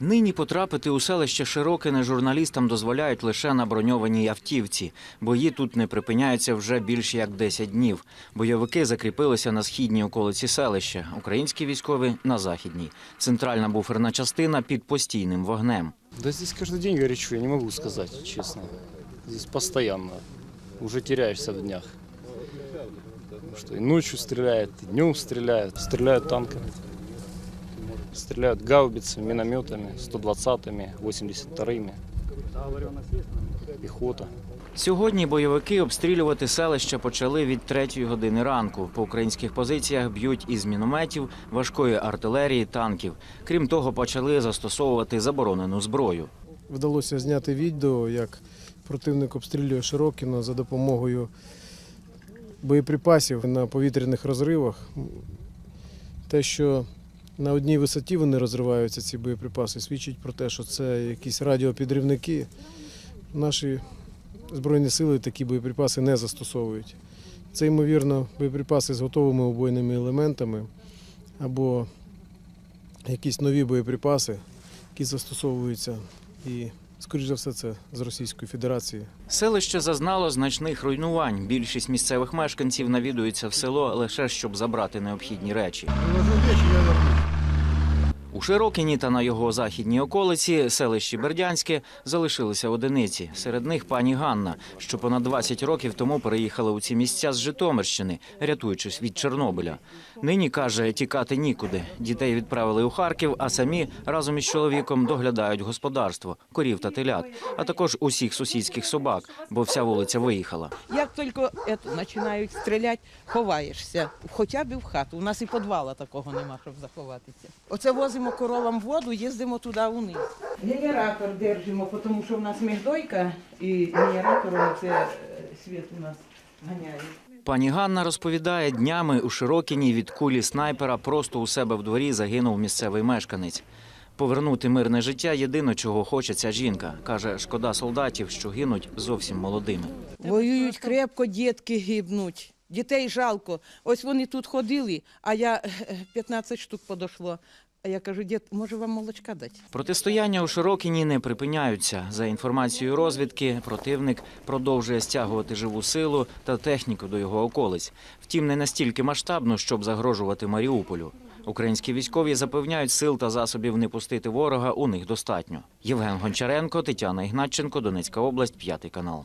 Нині потрапити у селище Широкине журналістам дозволяють лише на броньованій автівці. Бої тут не припиняються вже більш як 10 днів. Бойовики закріпилися на східній околиці селища, українські військові на західній. Центральна буферна частина під постійним вогнем. Да каждый день горячо, я не могу сказать, честно. Здесь постоянно. Уже теряешься в днях. Что и ночью стреляют, и днем стреляют. Стреляют танками. Стреляют гаубицами, минометами, 120-ми, 82-ми. Пехота. Сьогодні бойовики обстрілювати селище почали від третьої години ранку. По українських позиціях б'ють із мінометів, важкої артилерії, танків. Крім того, почали застосовувати заборонену зброю. Вдалося зняти відео, як противник обстрілює Широкіно за допомогою боєприпасів на повітряних розривах. Те, що на одній висоті вони розриваються, ці боєприпаси, свідчить про те, що це якісь радіопідрівники. Наші Збройні сили такі боєприпаси не застосовують. Це, ймовірно, боєприпаси з готовими убойними елементами або якісь нові боєприпаси, які застосовуються і, скоріш за все, це з Російської Федерації. Селище зазнало значних руйнувань. Більшість місцевих мешканців навідуються в село лише щоб забрати необхідні речі. У Широкіні та на його західній околиці, селищі Бердянське, залишилися одиниці. Серед них пані Ганна, що понад 20 років тому переїхала у ці місця з Житомирщини, рятуючись від Чорнобиля. Нині каже, тікати нікуди. Дітей відправили у Харків, а самі разом із чоловіком доглядають господарство, корів та телят, а також усіх сусідських собак, бо вся вулиця виїхала. Як тільки починають стріляти, ховаєшся. Хоча б в хату. У нас і підвала такого нема, щоб заховатися. Оце возимо коровам воду, їздимо туди униз. Генератор держимо, тому що в нас мігдойка і генератором це е, світ у нас ганяє. Пані Ганна розповідає, днями у Широкіні від кулі снайпера просто у себе в дворі загинув місцевий мешканець. Повернути мирне життя єдине, чого хоче ця жінка. Каже, шкода солдатів, що гинуть зовсім молодими. Воюють крепко, дітки гибнуть. Дітей жалко. Ось вони тут ходили, а я е, 15 штук подошло. А я кажу, дід, може вам молочка дати? Протистояння у Широкіні не припиняються. За інформацією розвідки, противник продовжує стягувати живу силу та техніку до його околиць. Втім, не настільки масштабно, щоб загрожувати Маріуполю. Українські військові запевняють, сил та засобів не пустити ворога у них достатньо. Євген Гончаренко, Тетяна Ігнатченко, Донецька область, п'ятий канал.